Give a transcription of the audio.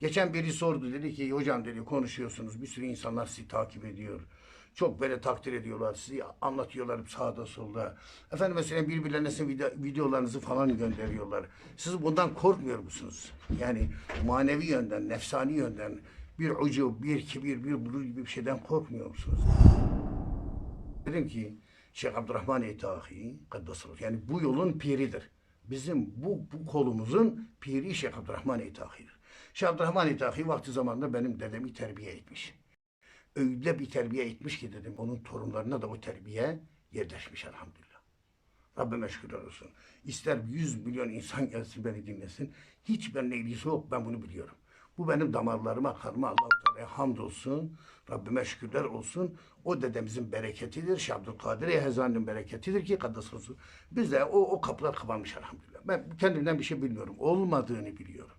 Geçen biri sordu dedi ki hocam dedi konuşuyorsunuz bir sürü insanlar sizi takip ediyor. Çok böyle takdir ediyorlar sizi anlatıyorlar sağda solda. Efendim mesela birbirlerine sizin video, videolarınızı falan gönderiyorlar. Siz bundan korkmuyor musunuz? Yani manevi yönden, nefsani yönden bir ucu, bir kibir, bir bulur gibi bir şeyden korkmuyor musunuz? Dedim ki Şeyh Abdurrahman Etahi Kaddesallahu yani bu yolun piridir. Bizim bu, bu kolumuzun piri Şeyh Abdurrahman Etahi'dir. Şeyh Abdurrahman Etahi vakti zamanında benim dedemi terbiye etmiş. Öyle bir terbiye etmiş ki dedim onun torunlarına da o terbiye yerleşmiş elhamdülillah. Rabbime şükürler olsun. İster 100 milyon insan gelsin beni dinlesin. Hiç benimle ilgisi yok ben bunu biliyorum. Bu benim damarlarıma, kanıma Allah-u Teala'ya hamdolsun. Rabbime şükürler olsun. O dedemizin bereketidir. Şeyh Abdülkadir Ehezani'nin bereketidir ki kaddes olsun. Biz de o, o kapılar kapanmış elhamdülillah. Ben kendimden bir şey bilmiyorum. Olmadığını biliyorum.